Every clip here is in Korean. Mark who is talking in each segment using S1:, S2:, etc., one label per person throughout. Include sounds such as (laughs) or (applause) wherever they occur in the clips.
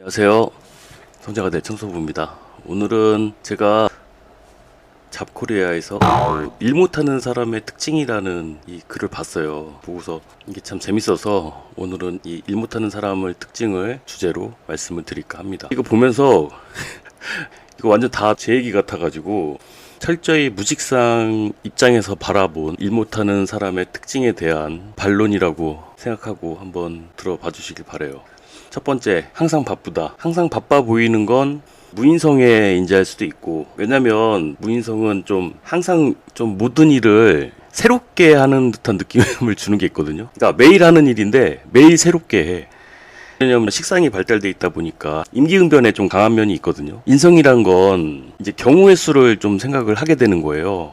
S1: 안녕하세요. 성자가 대청소부입니다. 오늘은 제가 잡코리아에서 그일 못하는 사람의 특징이라는 이 글을 봤어요. 보고서 이게 참 재밌어서 오늘은 이 일 못하는 사람의 특징을 주제로 말씀을 드릴까 합니다. 이거 보면서 (laughs) 이거 완전 다 제 얘기 같아가지고 철저히 무직상 입장에서 바라본 일 못하는 사람의 특징에 대한 반론이라고 생각하고 한번 들어봐 주시길 바래요. 첫 번째, 항상 바쁘다. 항상 바빠 보이는 건 무인성에 인지할 수도 있고, 왜냐면 무인성은 좀 항상 좀 모든 일을 새롭게 하는 듯한 느낌을 (laughs) 주는 게 있거든요. 그러니까 매일 하는 일인데 매일 새롭게 해. 왜냐면 식상이 발달돼 있다 보니까 임기응변에 좀 강한 면이 있거든요. 인성이란 건 이제 경우의 수를 좀 생각을 하게 되는 거예요.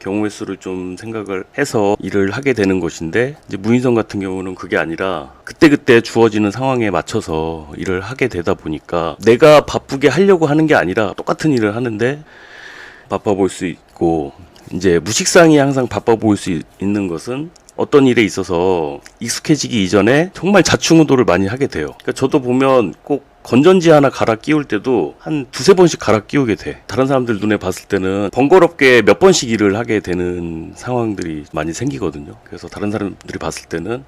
S1: 경우의 수를 좀 생각을 해서 일을 하게 되는 것인데 이제 무인성 같은 경우는 그게 아니라 그때그때 주어지는 상황에 맞춰서 일을 하게 되다 보니까 내가 바쁘게 하려고 하는 게 아니라 똑같은 일을 하는데 바빠 보일 수 있고 이제 무식상이 항상 바빠 보일 수 있- 있는 것은 어떤 일에 있어서 익숙해지기 이전에 정말 자충우도를 많이 하게 돼요. 그러니까 저도 보면 꼭 건전지 하나 갈아 끼울 때도 한 두세 번씩 갈아 끼우게 돼. 다른 사람들 눈에 봤을 때는 번거롭게 몇 번씩 일을 하게 되는 상황들이 많이 생기거든요. 그래서 다른 사람들이 봤을 때는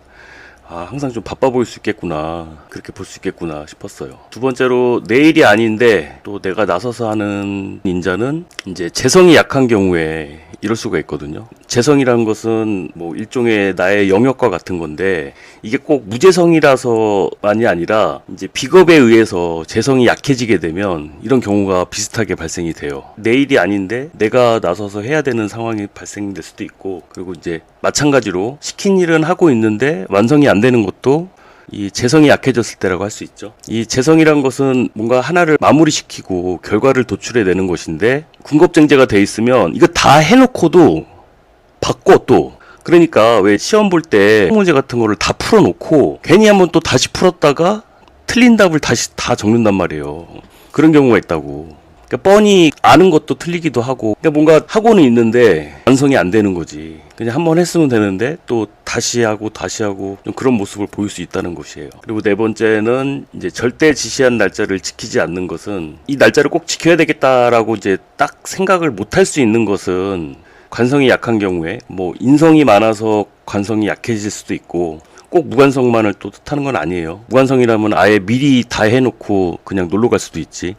S1: 아, 항상 좀 바빠 보일 수 있겠구나. 그렇게 볼 수 있겠구나 싶었어요. 두 번째로, 내 일이 아닌데 또 내가 나서서 하는 인자는 이제 재성이 약한 경우에 이럴 수가 있거든요. 재성이라는 것은 뭐 일종의 나의 영역과 같은 건데 이게 꼭 무재성이라서만이 아니라 이제 비겁에 의해서 재성이 약해지게 되면 이런 경우가 비슷하게 발생이 돼요. 내 일이 아닌데 내가 나서서 해야 되는 상황이 발생될 수도 있고 그리고 이제 마찬가지로 시킨 일은 하고 있는데 완성이 안 되는 것도 이 재성이 약해졌을 때라고 할 수 있죠. 이 재성이란 것은 뭔가 하나를 마무리시키고 결과를 도출해내는 것인데 군겁쟁제가 돼 있으면 이거 다 해놓고도 바꿔 또 그러니까 왜 시험 볼 때 문제 같은 거를 다 풀어놓고 괜히 한번 또 다시 풀었다가 틀린 답을 다시 다 적는단 말이에요. 그런 경우가 있다고. 그러니까 뻔히 아는 것도 틀리기도 하고 그러니까 뭔가 하고는 있는데 완성이 안 되는 거지. 그냥 한 번 했으면 되는데 또 다시 하고 다시 하고 좀 그런 모습을 보일 수 있다는 것이에요. 그리고 네 번째는 이제 절대 지시한 날짜를 지키지 않는 것은 이 날짜를 꼭 지켜야 되겠다라고 이제 딱 생각을 못 할 수 있는 것은 관성이 약한 경우에 뭐 인성이 많아서 관성이 약해질 수도 있고 꼭 무관성만을 또 뜻하는 건 아니에요. 무관성이라면 아예 미리 다 해놓고 그냥 놀러 갈 수도 있지.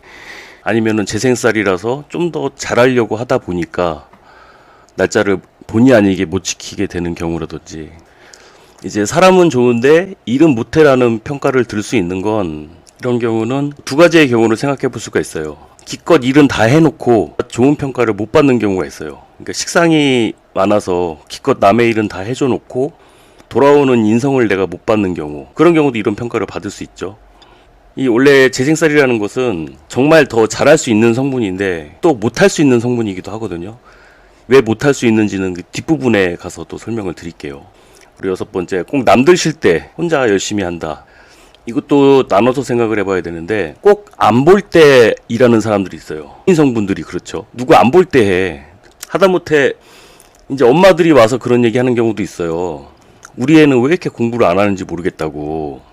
S1: 아니면은 재생살이라서 좀 더 잘하려고 하다 보니까 날짜를 본의 아니게 못 지키게 되는 경우라든지 이제 사람은 좋은데 일은 못해라는 평가를 들을 수 있는 건 이런 경우는 두 가지의 경우를 생각해 볼 수가 있어요. 기껏 일은 다 해놓고 좋은 평가를 못 받는 경우가 있어요. 그러니까 식상이 많아서 기껏 남의 일은 다 해줘 놓고 돌아오는 인성을 내가 못 받는 경우 그런 경우도 이런 평가를 받을 수 있죠. 이 원래 재생살이라는 것은 정말 더 잘할 수 있는 성분인데 또 못할 수 있는 성분이기도 하거든요. 왜 못할 수 있는지는 그 뒷부분에 가서 또 설명을 드릴게요. 그리고 여섯 번째, 꼭 남들 쉴 때 혼자 열심히 한다. 이것도 나눠서 생각을 해봐야 되는데 꼭 안 볼 때 일하는 사람들이 있어요. 인성분들이 그렇죠. 누구 안 볼 때 해. 하다못해 이제 엄마들이 와서 그런 얘기 하는 경우도 있어요. 우리 애는 왜 이렇게 공부를 안 하는지 모르겠다고.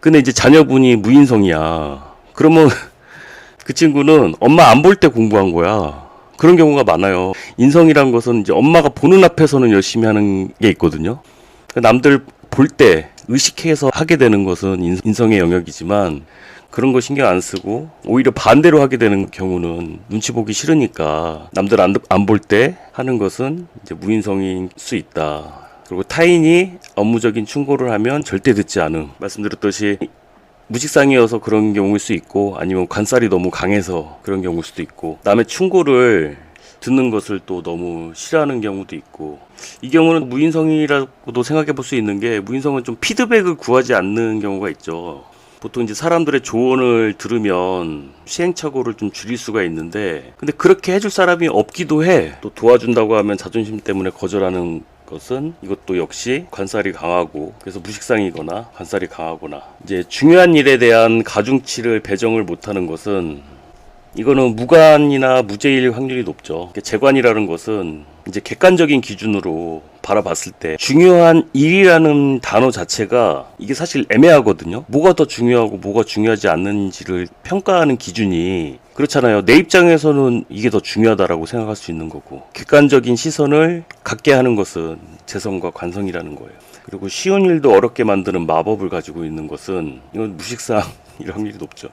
S1: 근데 이제 자녀분이 무인성이야. 그러면 (laughs) 그 친구는 엄마 안 볼 때 공부한 거야. 그런 경우가 많아요. 인성이란 것은 이제 엄마가 보는 앞에서는 열심히 하는 게 있거든요. 남들 볼 때 의식해서 하게 되는 것은 인- 인성의 영역이지만 그런 거 신경 안 쓰고 오히려 반대로 하게 되는 경우는 눈치 보기 싫으니까 남들 안 볼 때 하는 것은 이제 무인성일 수 있다. 그리고 타인이 업무적인 충고를 하면 절대 듣지 않음. 말씀드렸듯이 무식상이어서 그런 경우일 수 있고 아니면 관살이 너무 강해서 그런 경우일 수도 있고 남의 충고를 듣는 것을 또 너무 싫어하는 경우도 있고 이 경우는 무인성이라고도 생각해 볼 수 있는 게 무인성은 좀 피드백을 구하지 않는 경우가 있죠. 보통 이제 사람들의 조언을 들으면 시행착오를 좀 줄일 수가 있는데 근데 그렇게 해줄 사람이 없기도 해. 또 도와준다고 하면 자존심 때문에 거절하는 것은 이것도 역시 관살이 강하고 그래서 무식상이거나 관살이 강하거나 이제 중요한 일에 대한 가중치를 배정을 못하는 것은 이거는 무관이나 무죄일 확률이 높죠. 재관이라는 것은 이제 객관적인 기준으로 바라봤을 때 중요한 일이라는 단어 자체가 이게 사실 애매하거든요. 뭐가 더 중요하고 뭐가 중요하지 않는지를 평가하는 기준이 그렇잖아요. 내 입장에서는 이게 더 중요하다라고 생각할 수 있는 거고 객관적인 시선을 갖게 하는 것은 재성과 관성이라는 거예요. 그리고 쉬운 일도 어렵게 만드는 마법을 가지고 있는 것은 이건 무식상일 (laughs) 확률이 높죠.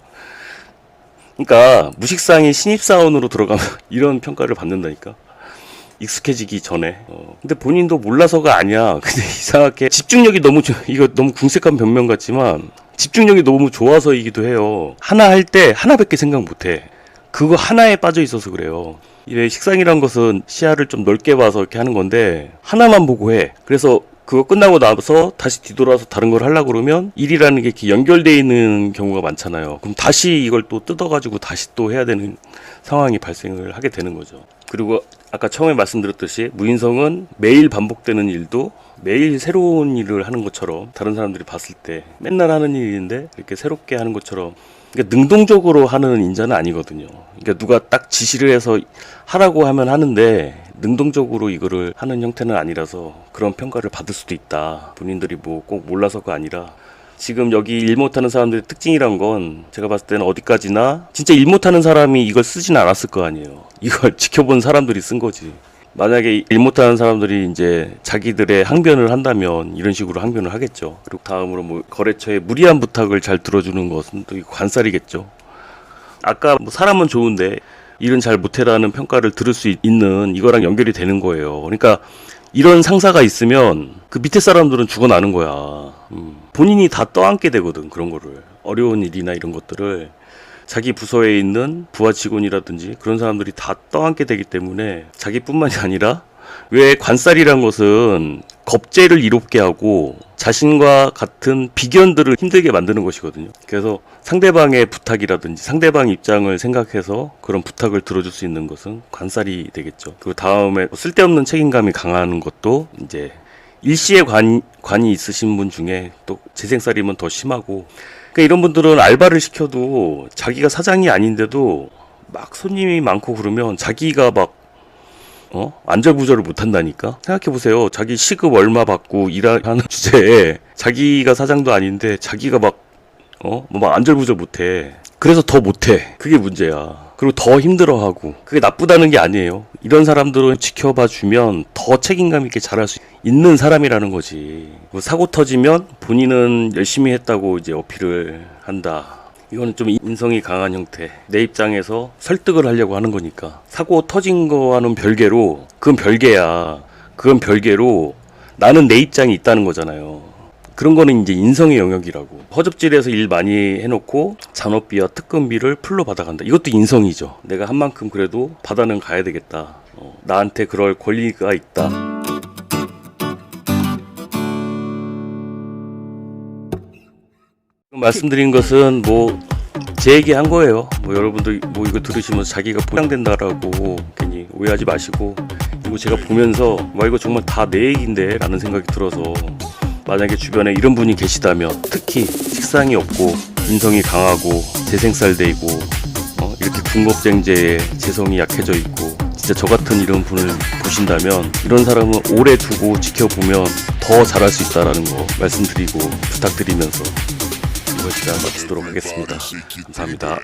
S1: 그러니까 무식상이 신입사원으로 들어가면 (laughs) 이런 평가를 받는다니까. 익숙해지기 전에. 어, 근데 본인도 몰라서가 아니야. (laughs) 근데 이상하게 집중력이 너무 좋- 이거 너무 궁색한 변명 같지만 집중력이 너무 좋아서이기도 해요. 하나 할 때 하나밖에 생각 못 해. 그거 하나에 빠져 있어서 그래요. 이 식상이란 것은 시야를 좀 넓게 봐서 이렇게 하는 건데 하나만 보고 해. 그래서 그거 끝나고 나서 다시 뒤돌아서 다른 걸 하려고 그러면 일이라는 게 이렇게 연결되어 있는 경우가 많잖아요. 그럼 다시 이걸 또 뜯어가지고 다시 또 해야 되는 상황이 발생을 하게 되는 거죠. 그리고 아까 처음에 말씀드렸듯이 무인성은 매일 반복되는 일도 매일 새로운 일을 하는 것처럼 다른 사람들이 봤을 때 맨날 하는 일인데 이렇게 새롭게 하는 것처럼 그러니까 능동적으로 하는 인자는 아니거든요. 그러니까 누가 딱 지시를 해서 하라고 하면 하는데 능동적으로 이거를 하는 형태는 아니라서 그런 평가를 받을 수도 있다. 본인들이 뭐 꼭 몰라서가 아니라 지금 여기 일 못하는 사람들의 특징이란 건 제가 봤을 때는 어디까지나 진짜 일 못하는 사람이 이걸 쓰진 않았을 거 아니에요. 이걸 (laughs) 지켜본 사람들이 쓴 거지. 만약에 일 못하는 사람들이 이제 자기들의 항변을 한다면 이런 식으로 항변을 하겠죠. 그리고 다음으로 뭐 거래처에 무리한 부탁을 잘 들어주는 것은 또 관살이겠죠. 아까 뭐 사람은 좋은데 일은 잘 못해라는 평가를 들을 수 있- 있는 이거랑 연결이 되는 거예요. 그러니까 이런 상사가 있으면 그 밑에 사람들은 죽어나는 거야. 음. 본인이 다 떠안게 되거든 그런 거를 어려운 일이나 이런 것들을 자기 부서에 있는 부하 직원이라든지 그런 사람들이 다 떠안게 되기 때문에 자기뿐만이 아니라 왜 관살이란 것은 겁제를 이롭게 하고 자신과 같은 비견들을 힘들게 만드는 것이거든요. 그래서 상대방의 부탁이라든지 상대방 입장을 생각해서 그런 부탁을 들어줄 수 있는 것은 관살이 되겠죠. 그 다음에 쓸데없는 책임감이 강한 것도 이제 일시에 관, 관이 있으신 분 중에 또 재생살이면 더 심하고 그러니까 이런 분들은 알바를 시켜도 자기가 사장이 아닌데도 막 손님이 많고 그러면 자기가 막 어? 안절부절을 못 한다니까? 생각해 보세요. 자기 시급 얼마 받고 일하는 (laughs) 주제에 자기가 사장도 아닌데 자기가 막 어? 뭐 막 안절부절 못 해. 그래서 더 못 해. 그게 문제야. 그리고 더 힘들어 하고. 그게 나쁘다는 게 아니에요. 이런 사람들은 지켜봐 주면 더 책임감 있게 잘할 수 있는 사람이라는 거지. 뭐 사고 터지면 본인은 열심히 했다고 이제 어필을 한다. 이거는 좀 인성이 강한 형태. 내 입장에서 설득을 하려고 하는 거니까. 사고 터진 거와는 별개로, 그건 별개야. 그건 별개로 나는 내 입장이 있다는 거잖아요. 그런 거는 이제 인성의 영역이라고. 허접질에서 일 많이 해놓고 잔업비와 특근비를 풀로 받아간다. 이것도 인성이죠. 내가 한 만큼 그래도 받아는 가야 되겠다. 어, 나한테 그럴 권리가 있다. 말씀드린 것은 뭐 제 얘기 한 거예요. 뭐 여러분들 뭐 이거 들으시면 자기가 포장된다라고 괜히 오해하지 마시고 이거 제가 보면서 와 이거 정말 다 내 얘기인데 라는 생각이 들어서 만약에 주변에 이런 분이 계시다면 특히 식상이 없고 인성이 강하고 재생살돼 있고 어, 이렇게 군법쟁제에 재성이 약해져 있고 진짜 저 같은 이런 분을 보신다면 이런 사람은 오래 두고 지켜보면 더 잘할 수 있다라는 거 말씀드리고 부탁드리면서 이번 시간 마치도록 하겠습니다. 감사합니다.